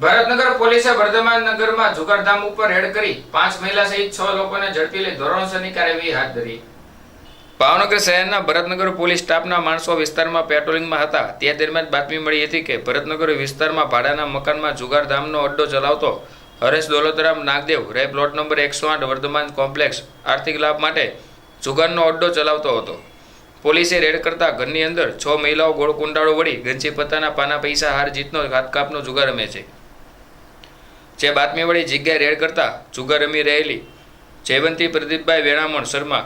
ભરતનગર પોલીસે વર્ધમાન નગરમાં જુગારધામ ઉપર રેડ કરી પાંચ મહિલા સહિત છ લોકોને ઝડપી લઈ ધોરણસરની કાર્યવાહી હાથ ધરી. ભાવનગર શહેરના ભરતનગર પોલીસ સ્ટાફના માણસો વિસ્તારમાં પેટ્રોલિંગમાં હતા. તે દરમિયાન બાતમી મળી હતી કે ભરતનગર વિસ્તારમાં ભાડાના મકાનમાં જુગારધામનો અડ્ડો ચલાવતો હરેશ દોલતરામ નાગદેવ રે પ્લોટ નંબર એકસો આઠ વર્ધમાન કોમ્પ્લેક્સ આર્થિક લાભ માટે જુગારનો અડ્ડો ચલાવતો હતો. પોલીસે રેડ કરતા ઘરની અંદર છ મહિલાઓ ગોળકુંડાળો વળી ગંજી પત્તાના પાના પૈસા હાર જીતનો ઘાતકાપનો જુગાર રમે છે. જે બાતમી વળી જગ્યાએ રેડ કરતા જુગાર રમી રહેલી જયવંતી પ્રદીપભાઈ વેણામણ શર્મા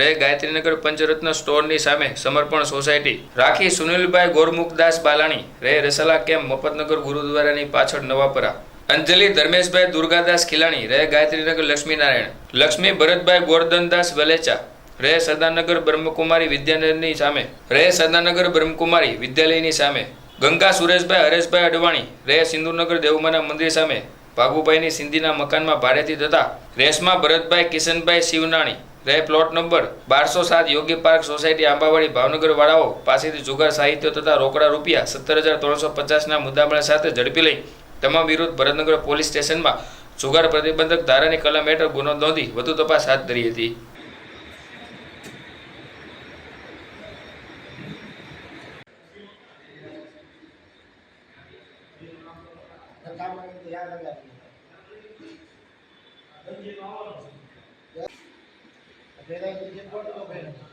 રે ગાયત્રીનગર પંચરત્ન સ્ટોરની સામે સમર્પણ સોસાયટી. રાખી સુનિલભાઈ ગોરમુખદાસ બાલાણી રે રસલા કેમ્પ મફતનગર ગુરુદ્વારાની પાછળ નવાપરા. અંજલિ ધર્મેશભાઈ દુર્ગાદાસ ખીલાણી રે ગાયત્રીનગર લક્ષ્મીનારાયણ. લક્ષ્મી ભરતભાઈ ગોરધનદાસ વલેચા રે સદાનગર બ્રહ્મકુમારી વિદ્યાનગરની સામે. રે સદાનગર બ્રહ્મકુમારી વિદ્યાલયની સામે. ગંગા સુરેશભાઈ હરેશભાઈ અડવાણી રે સિંધુનગર દેવમાના મંદિર સામે. ભાગુભાઈની સિંધીના મકાનમાં ભાડેથી થતા રેશમા ભરતભાઈ, કિશનભાઈ, શિવનાણી. રે પ્લોટ નંબર બારસો સાત યોગ્ય પાર્ક સોસાયટી આંબાવાડી ભાવનગર વાળાઓ પાસેથી જુગાર સાહિત્ય તથા રોકડા રૂપિયા સત્તર હજાર ત્રણસો પચાસના મુદ્દામાળ સાથે ઝડપી લઈ તમામ વિરુદ્ધ ભરતનગર પોલીસ સ્ટેશનમાં જુગાર પ્રતિબંધક ધારાની કલમ હેઠળ ગુનો નોંધી વધુ તપાસ હાથ ધરી હતી. સરખામણી તો યાદ લગાવી પેલા